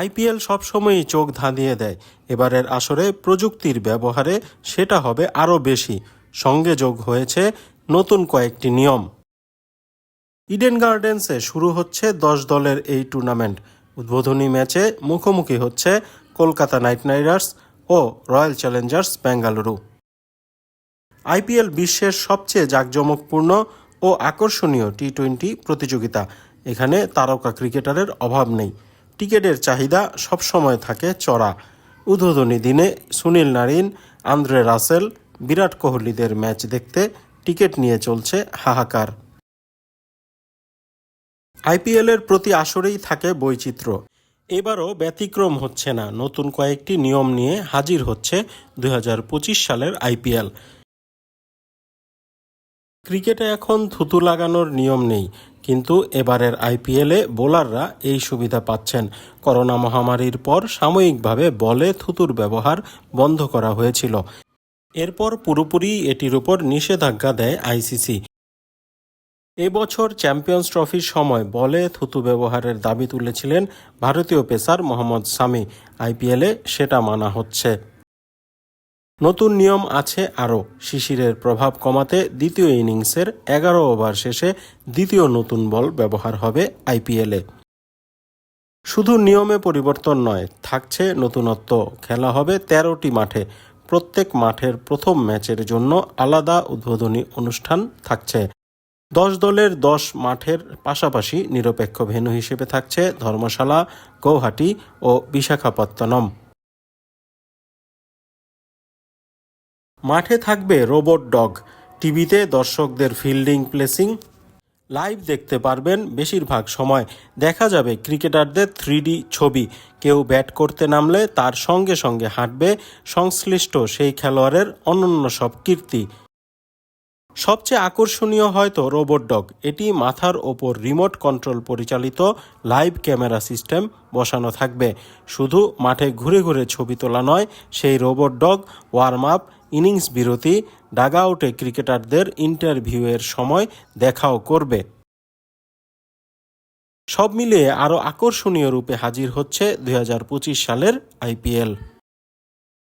IPL সবসময়ই চোখ ধাঁধিয়ে দেয়। এবারের আসরে প্রযুক্তির ব্যবহারে সেটা হবে আরও বেশি। সঙ্গে যোগ হয়েছে নতুন কয়েকটি নিয়ম। ইডেন গার্ডেন্সে শুরু হচ্ছে দশ দলের এই টুর্নামেন্ট। উদ্বোধনী ম্যাচে মুখোমুখি হচ্ছে কলকাতা নাইট রাইডার্স ও রয়্যাল চ্যালেঞ্জার্স বেঙ্গালুরু। আইপিএল বিশ্বের সবচেয়ে জাঁকজমকপূর্ণ ও আকর্ষণীয় টি টোয়েন্টি প্রতিযোগিতা। এখানে তারকা ক্রিকেটারের অভাব নেই। টিকেটের চাহিদা সবসময় থাকে চড়া। উদ্বোধনী দিনে Sunil Narine, Andre Russell, Virat কোহলিদের match দেখতে টিকিট নিয়ে চলছে হাহাকার। আইপিএলের প্রতি আসরেই থাকে বৈচিত্র্য। এবারও ব্যতিক্রম হচ্ছে না। নতুন কয়েকটি নিয়ম নিয়ে হাজির হচ্ছে দুই হাজার পঁচিশ সালের আইপিএল। ক্রিকেটে এখন থুতু লাগানোর নিয়ম নেই, কিন্তু এবারের আইপিএলে বোলাররা এই সুবিধা পাচ্ছেন। করোনা মহামারীর পর সাময়িকভাবে বলে থুতুর ব্যবহার বন্ধ করা হয়েছিল। এরপর পুরোপুরি এটির উপর নিষেধাজ্ঞা দেয় আইসিসি। এবছর চ্যাম্পিয়ন্স ট্রফির সময় বলে থুতু ব্যবহারের দাবি তুলেছিলেন ভারতীয় পেসার মোহাম্মদ সামি। আইপিএলে সেটা মানা হচ্ছে। নতুন নিয়ম আছে আরও। শিশিরের প্রভাব কমাতে দ্বিতীয় ইনিংসের এগারো ওভার শেষে দ্বিতীয় নতুন বল ব্যবহার হবে আইপিএলে শুধু নিয়মে পরিবর্তন নয়, থাকছে নতুনত্ব। খেলা হবে তেরোটি মাঠে। প্রত্যেক মাঠের প্রথম ম্যাচের জন্য আলাদা উদ্বোধনী অনুষ্ঠান থাকছে। দশ দলের দশ মাঠের পাশাপাশি নিরপেক্ষ ভেন্যু হিসেবে থাকছে ধর্মশালা, গৌহাটি ও বিশাখাপত্তনম। মাঠে থাকবে রোবট ডগ। টিভিতে দর্শকদের ফিল্ডিং প্লেসিং। লাইভ দেখতে পারবেন বেশিরভাগ সময়। দেখা যাবে ক্রিকেটারদের থ্রিডি ছবি। কেউ ব্যাট করতে নামলে তার সঙ্গে সঙ্গে হাঁটবে সংশ্লিষ্ট সেই খেলোয়াড়ের অনন্য সব কীর্তি। সবচেয়ে আকর্ষণীয় হয়তো রোবট ডগ। এটি মাথার ওপর রিমোট কন্ট্রোল পরিচালিত লাইভ ক্যামেরা সিস্টেম বসানো থাকবে। শুধু মাঠে ঘুরে ঘুরে ছবি তোলা নয়, সেই robot dog warm up innings বিরতি, ডাগআউটে ক্রিকেটারদের ইন্টারভিউয়ের সময় দেখাও করবে। সব মিলিয়ে আরও আকর্ষণীয় রূপে হাজির হচ্ছে দুই হাজার পঁচিশ সালের আইপিএল।